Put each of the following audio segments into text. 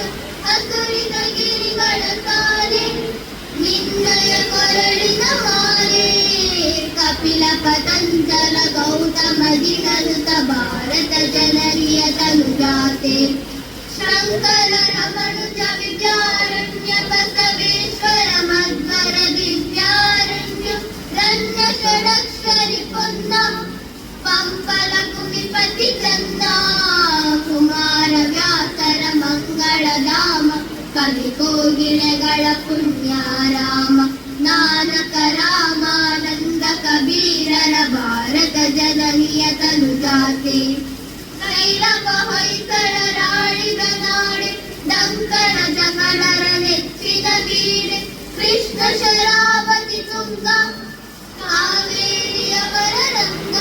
ಜನನಿಯ ಜೋಗುಳ ವೇಗದ ಘೋಷ ಜನನಿಗೆ ಜೀವ ಉದಿನ್ನಾವೇಶ ಹಸುರಿನ ಗಿರಿಗಳ ಸಾಲೆ ನಿನ್ನಯ ಕೊರಳಿನ ಮಾಲೆ ಕಪಿಲ ಪತಂಜಲ ಗೌತಮ ದಿನರುತ ಭಾರತ ಜನನಿಯ ತನುಜಾತೆ ಶಂಕರ ರಮಣುಜ ವಿದ್ಯಾರಣ್ಯ ಬಸವೇಶ್ವರ ಕವಿ ಪುಣ್ಯ ರಾಮ, ನಾನಕ ರಾಮಾನಂದ ಕಬೀರರ ಭಾರತ ಜನನಿಯ ತನುಜಾತಿ. ಕೈಲಪ ಹೊಯ್ಸಳ ರಾಳಿದ ನಾಡೆ ದಂಕಣ ಜಗಳರ ನೆಚ್ಚಿನ ಬೀಡೆ, ಕೃಷ್ಣ ಶರಾವತಿ ತುಂಗ, ಕಾವೇರಿಯವರ ರಂಗ.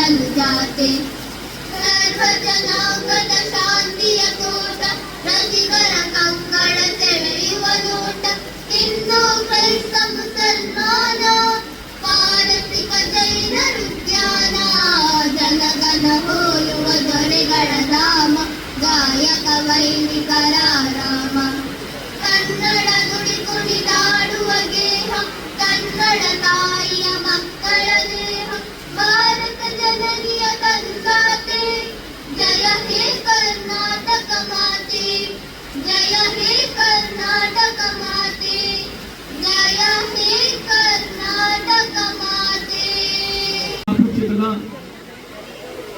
ಜನನಿಯ ತನುಜಾತೆ ಸರ್ವಜನಾಂಗದ ಶಾಂತಿಯ ತೋಟ, ರಸಿಕರ ಕಂಗಳ ಸೆಳೆಯುವ ನೋಟ. ಹಿಂದೂ ಕ್ರೈಸ್ತ ಮುಸಲ್ಮಾನ ಪಾರಸಿಕ ಜೈನರುದ್ಯಾನ ಜನಗನ ಹೋಲುವ ದೊರೆಗಳ ಧಾಮ, ಗಾಯಕ ವೈಣಿಕರ ರಾಮ. ಕನ್ನಡ ನುಡಿ ಕುಣಿದಾಡುವ ಗೇಹ, ಕನ್ನಡ ತಾಯಿಯ ಮಕ್ಕಳ ದೇಹ. ಹೇ ಕರ್ನಾಟಕ ಮಾತೆ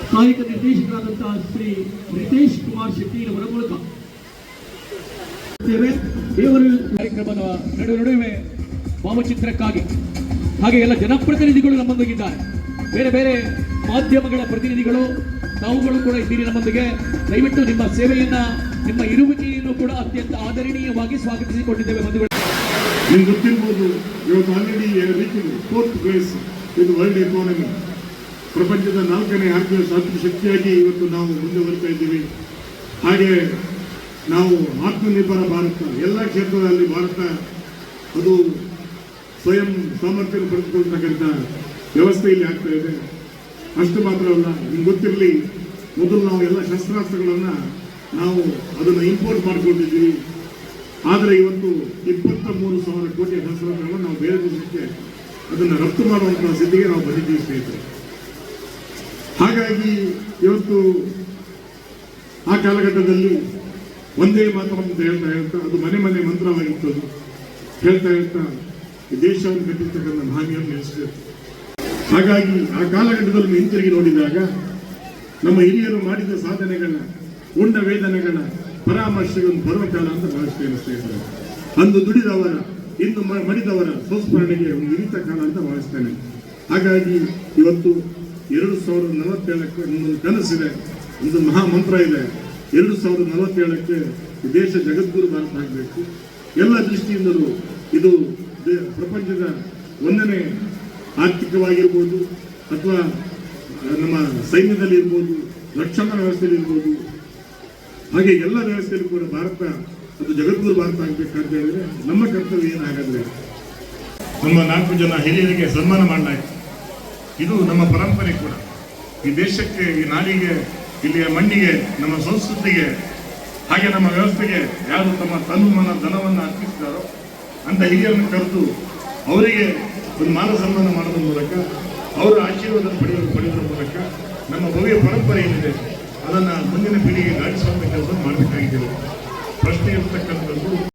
ಸಹಾಯಕ ನಿರ್ದೇಶಕರಾದಂತಹ ಶ್ರೀ ರಿತೇಶ್ ಕುಮಾರ್ ಶೆಟ್ಟಿಯವರ ಮೂಲಕ. ದೇವರ ಕಾರ್ಯಕ್ರಮದ ನಡುವೆ ನಡುವೆ ಭಾವಚಿತ್ರಕ್ಕಾಗಿ ಹಾಗೆ ಎಲ್ಲ ಜನಪ್ರತಿನಿಧಿಗಳು ನಮ್ಮೊಂದಿಗಿದ್ದಾರೆ. ಬೇರೆ ಬೇರೆ ಮಾಧ್ಯಮಗಳ ಪ್ರತಿನಿಧಿಗಳು ತಾವುಗಳು ಕೂಡ ಇದ್ದೀರಿ ನಮ್ಮೊಂದಿಗೆ ದಯವಿಟ್ಟು ನಿಮ್ಮ ಸೇವೆಯನ್ನ, ನಿಮ್ಮ ಇರುವಿಕೆಯನ್ನು ಕೂಡ ಅತ್ಯಂತ ಆದರಣೀಯವಾಗಿ ಸ್ವಾಗತಿಸಿಕೊಂಡಿದ್ದೇವೆ ಬಂಧುಗಳು. ನೀವು ಗೊತ್ತಿರ್ಬೋದು, ಇವತ್ತು ಆಲ್ರೆಡಿ ಫೋರ್ತ್ ಪ್ಲೇಸ್ ಇದು ವರ್ಲ್ಡ್ ಎಕಾನಮಿ ಪ್ರಪಂಚದ ನಾಲ್ಕನೇ ಆರ್ಥಿಕ ಆರ್ಥಿಕ ಶಕ್ತಿಯಾಗಿ ಇವತ್ತು ನಾವು ಮುಂದೆ ಬರ್ತಾ ಇದ್ದೀವಿ. ಹಾಗೆ ನಾವು ಆತ್ಮನಿರ್ಭರ ಭಾರತ, ಎಲ್ಲ ಕ್ಷೇತ್ರದಲ್ಲಿ ಭಾರತ, ಅದು ಸ್ವಯಂ ಸಾಮರ್ಥ್ಯ ಪಡೆದುಕೊಳ್ತಕ್ಕಂಥ ವ್ಯವಸ್ಥೆ ಇಲ್ಲಿ ಆಗ್ತಾ ಇದೆ. ಅಷ್ಟು ಮಾತ್ರವಲ್ಲ, ನಿಮ್ಗೆ ಗೊತ್ತಿರಲಿ, ಮೊದಲು ನಾವು ಎಲ್ಲ ಶಸ್ತ್ರಾಸ್ತ್ರಗಳನ್ನು ನಾವು ಅದನ್ನು ಇಂಪೋರ್ಟ್ ಮಾಡ್ಕೊಂಡಿದ್ದೀವಿ. ಆದರೆ ಇವತ್ತು ಇಪ್ಪತ್ತ ಮೂರು ಸಾವಿರ ಕೋಟಿ ಶಸ್ತ್ರಾಸ್ತ್ರಗಳನ್ನು ನಾವು ಬೇರೆ ದೇಶಕ್ಕೆ ಅದನ್ನು ರಫ್ತು ಮಾಡುವಂತಹ ಸ್ಥಿತಿಗೆ ನಾವು ಬಂದಿದ್ದೀವಿ, ಸ್ನೇಹಿತರೆ. ಹಾಗಾಗಿ ಇವತ್ತು ಆ ಕಾಲಘಟ್ಟದಲ್ಲಿ ಒಂದೇ ಮಾತ್ರ ಅಂತ ಹೇಳ್ತಾ ಹೇಳ್ತಾ, ಅದು ಮನೆ ಮನೆ ಮಂತ್ರವಾಗಿತ್ತು ಅದು. ಹೇಳ್ತಾ ಹೇಳ್ತಾ ದೇಶವನ್ನು ಕಟ್ಟಿರ್ತಕ್ಕಂಥ ಮಹಾನಿಯನ್ನು ನೆಲೆಸಬೇಕು ಹಾಗಾಗಿ ಆ ಕಾಲಘಟ್ಟದಲ್ಲಿ ಹಿಂತಿರುಗಿ ನೋಡಿದಾಗ ನಮ್ಮ ಹಿರಿಯರು ಮಾಡಿದ ಸಾಧನೆಗಳ ಉಂಡ ವೇದನೆಗಳ ಪರಾಮರ್ಶೆಗೊಂದು ಪರ್ವಕಾಲ ಅಂತ ಭಾವಿಸ್ತಾ ಇರುತ್ತೆ ಅಂದು ದುಡಿದವರ, ಇಂದು ಮಡಿದವರ ಸಂಸ್ಮರಣೆಗೆ ಒಂದು ಹಿರಿತ ಕಾಲ ಅಂತ ಭಾವಿಸ್ತೇನೆ. ಹಾಗಾಗಿ ಇವತ್ತು ಎರಡು ಸಾವಿರದ ನಲವತ್ತೇಳಕ್ಕೆ ಒಂದು ಕನಸಿದೆ, ಒಂದು ಮಹಾಮಂತ್ರ ಇದೆ. ಎರಡು ಸಾವಿರದ ನಲವತ್ತೇಳಕ್ಕೆ ದೇಶ ಜಗದ್ಗುರು ಭಾರತ ಆಗಬೇಕು. ಎಲ್ಲ ದೃಷ್ಟಿಯಿಂದಲೂ ಇದು ಪ್ರಪಂಚದ ಒಂದನೇ ಆರ್ಥಿಕವಾಗಿರ್ಬೋದು ಅಥವಾ ನಮ್ಮ ಸೈನ್ಯದಲ್ಲಿ ಇರ್ಬೋದು ರಕ್ಷಣಾ ವ್ಯವಸ್ಥೆಯಲ್ಲಿ ಇರ್ಬೋದು ಹಾಗೆ ಎಲ್ಲ ವ್ಯವಸ್ಥೆಯಲ್ಲಿ ಕೂಡ ಭಾರತ ಅದು ಜಗದ್ಗುರು ಭಾರತ ಆಗಬೇಕಂತ ಹೇಳಿದ್ರೆ ನಮ್ಮ ಕರ್ತವ್ಯ ಏನಾಗಲ್ಲ ನಮ್ಮ ನಾಲ್ಕು ಜನ ಹಿರಿಯರಿಗೆ ಸನ್ಮಾನ ಮಾಡಲಾಯಿತು ಇದು ನಮ್ಮ ಪರಂಪರೆ ಕೂಡ. ಈ ದೇಶಕ್ಕೆ, ಈ ನಾಡಿಗೆ, ಇಲ್ಲಿಯ ಮಣ್ಣಿಗೆ, ನಮ್ಮ ಸಂಸ್ಕೃತಿಗೆ, ಹಾಗೆ ನಮ್ಮ ವ್ಯವಸ್ಥೆಗೆ ಯಾರು ತಮ್ಮ ತನು ಮನ ಧನವನ್ನು ಅರ್ಪಿಸಿದಾರೋ ಅಂತ ಹಿರಿಯರನ್ನು ಕರೆದು ಅವರಿಗೆ ಒಂದು ಮಾನ ಸನ್ಮಾನ ಮಾಡೋದ್ರ ಮೂಲಕ ಅವರ ಆಶೀರ್ವಾದ ಪಡೆಯುವ ಪಡೆಯುವುದರ ಮೂಲಕ ನಮ್ಮ ಭವ್ಯ ಪರಂಪರೆ ಏನಿದೆ, ಅದನ್ನು ಮುಂದಿನ ಪೀಳಿಗೆ ದಾಟಿಸುವಂಥ ಕೆಲಸ ಮಾಡಬೇಕಾಗಿದ್ದೇವೆ ಪ್ರಶ್ನೆ ಇರ್ತಕ್ಕಂಥದ್ದು